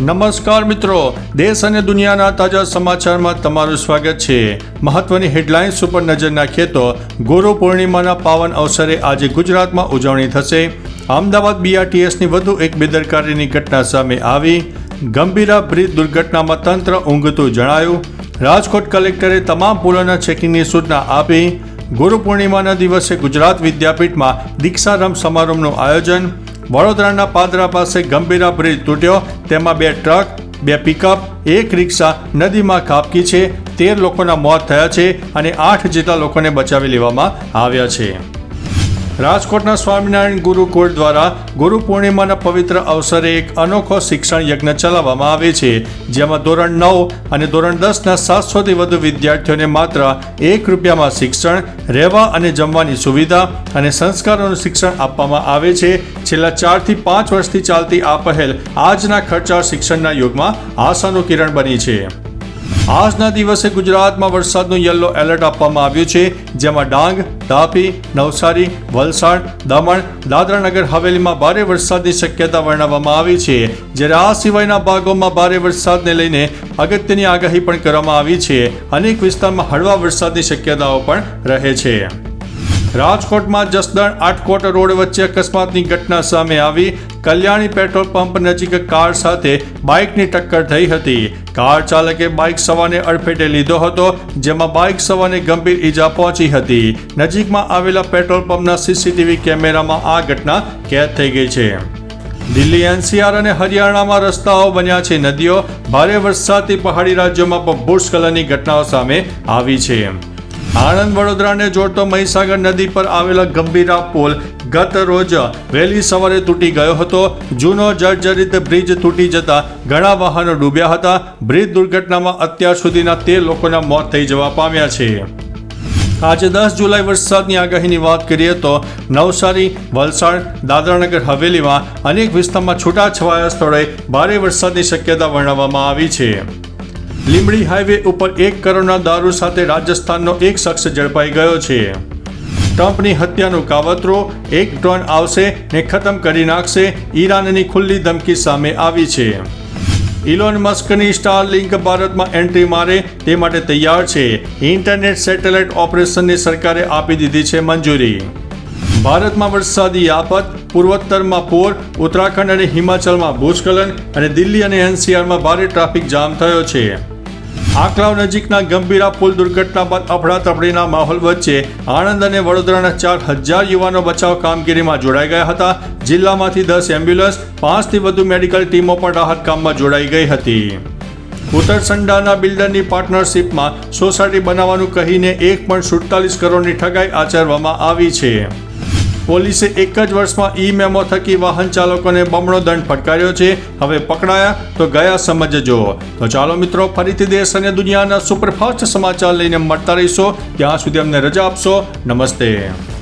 નમસ્કાર મિત્રો, દેશ અને દુનિયાના તાજા સમાચારમાં તમારું સ્વાગત છે. મહત્વની હેડલાઇન્સ ઉપર નજર નાખીએ તો ગુરુ પૂર્ણિમાના પાવન અવસરે આજે ગુજરાતમાં ઉજવણી થશે. અમદાવાદ બીઆરટીએસની વધુ એક બેદરકારીની ઘટના સામે આવી. ગંભીરા બ્રિજ દુર્ઘટનામાં તંત્ર ઊંઘતું જણાયું. રાજકોટ કલેક્ટરે તમામ પુલોના ચેકિંગની સૂચના આપી. ગુરુ પૂર્ણિમાના દિવસે ગુજરાત વિદ્યાપીઠમાં દીક્ષારામ સમારંભનું આયોજન વડોદરાના પાદરા પાસે ગંભીરા બ્રિજ તૂટ્યો. તેમાં બે ટ્રક, બે પિકઅપ, એક રિક્ષા નદીમાં ખાબકી છે. તેર લોકોના મોત થયા છે અને આઠ જેટલા લોકોને બચાવી લેવામાં આવ્યા છે. રાજકોટના સ્વામિનારાયણ ગુરુકુળ દ્વારા ગુરુ પૂર્ણિમાના પવિત્ર અવસરે એક અનોખો શિક્ષણ યજ્ઞ ચલાવવામાં આવે છે, જેમાં ધોરણ નવ અને ધોરણ દસના સાતસોથી વધુ વિદ્યાર્થીઓને માત્ર એક રૂપિયામાં શિક્ષણ, રહેવા અને જમવાની સુવિધા અને સંસ્કારોનું શિક્ષણ આપવામાં આવે છે. છેલ્લા ચારથી પાંચ વર્ષથી ચાલતી આ પહેલ આજના ખર્ચાળ શિક્ષણના યુગમાં આશાનું કિરણ બની છે. આજના દિવસે ગુજરાતમાં વરસાદનું યલો એલર્ટ આપવામાં આવ્યું છે, જેમાં ડાંગ, તાપી, નવસારી, વલસાડ, દમણ, દાદરાનગર, હવેલીમાં ભારે વરસાદની શક્યતા વર્ણવવામાં આવી છે, જ્યારે આ સિવાયના ભાગોમાં ભારે વરસાદને લઈને અગત્યની આગાહી પણ કરવામાં આવી છે. અનેક વિસ્તારમાં હળવા વરસાદની શક્યતાઓ પણ રહે છે. રાજકોટમાં જસદણ આટકોટ રોડ વચ્ચે અકસ્માતની ઘટના સામે આવી. કલ્યાણી પેટ્રોલ પંપ નજીક કાર સાથે બાઇકની ટક્કર થઈ હતી. કાર ચાલકે બાઇક સવારને અડફેટે લીધો હતો, જેમાં બાઇક સવારને ગંભીર ઈજા પહોંચી હતી. નજીકમાં આવેલા પેટ્રોલ પંપના સીસીટીવી કેમેરામાં આ ઘટના કેદ થઈ ગઈ છે. દિલ્હી એનસીઆર અને હરિયાણામાં રસ્તાઓ બન્યા છે નદીઓ. ભારે વરસાદથી પહાડી રાજ્યોમાં પણ ભૂસ્ખલનની ઘટનાઓ સામે આવી છે. આણંદ વડોદરાને જોડતો મહીસાગર નદી પર આવેલા ગંભીરા પુલ ગત રોજ વહેલી સવારે તૂટી ગયો હતો. જૂનો જર્જરિત બ્રિજ તૂટી જતા ઘણા વાહનો ડૂબ્યા હતા. બ્રિજ દુર્ઘટનામાં અત્યાર સુધીના તે લોકોના મોત થઈ જવા પામ્યા છે. આજે દસ જુલાઈ વરસાદની આગાહીની વાત કરીએ તો નવસારી, વલસાડ, દાદરાનગર, હવેલીમાં અનેક વિસ્તારમાં છૂટાછવાયા સ્થળોએ ભારે વરસાદની શક્યતા વર્ણવવામાં આવી છે. લીંબડી હાઈવે ઉપર એક કરોડના દારૂ સાથે રાજસ્થાનનો એક શખ્સ ઝડપાઈ ગયો છે. ટ્રમ્પની હત્યાનું કાવતરો, એક ડ્રોન આવશે ને ખતમ કરી નાખશે, ઈરાનની ખુલ્લી ધમકી સામે આવી છે. ઇલોન મસ્કની સ્ટાર લિંક ભારતમાં એન્ટ્રી મારે તે માટે તૈયાર છે. ઇન્ટરનેટ સેટેલાઇટ ઓપરેશનની સરકારે આપી દીધી છે મંજૂરી. ભારતમાં વરસાદી આફત, પૂર્વોત્તરમાં પૂર, ઉત્તરાખંડ અને હિમાચલમાં ભૂસ્ખલન અને દિલ્હી અને એનસીઆરમાં ભારે ટ્રાફિક જામ થયો છે. આકલાવ નજીકના ગંભીરા પુલ દુર્ઘટના બાદ અફડાતફડીના માહોલ વચ્ચે આણંદ અને વડોદરાના ચાર હજાર યુવાનો બચાવ કામગીરીમાં જોડાઈ ગયા હતા. જિલ્લામાંથી દસ એમ્બ્યુલન્સ, પાંચથી વધુ મેડિકલ ટીમો પણ રાહત કામમાં જોડાઈ ગઈ હતી. ઉત્તરસંડાના બિલ્ડરની પાર્ટનરશિપમાં સોસાયટી બનાવવાનું કહીને એક પણ સુડતાલીસ કરોડની ઠગાઈ આચરવામાં આવી છે. પોલીસે એક જ વર્ષમાં ઈ મેમો થકી વાહન ચાલકોને બમણો દંડ ફટકાર્યો છે. હવે પકડાયા તો ગયા સમજજો. તો ચાલો મિત્રો, ફરીથી દેશ અને દુનિયાના સુપરફાસ્ટ સમાચાર લઈને મળતા રહીશો. ત્યાં સુધી અમને રજા આપશો. નમસ્તે.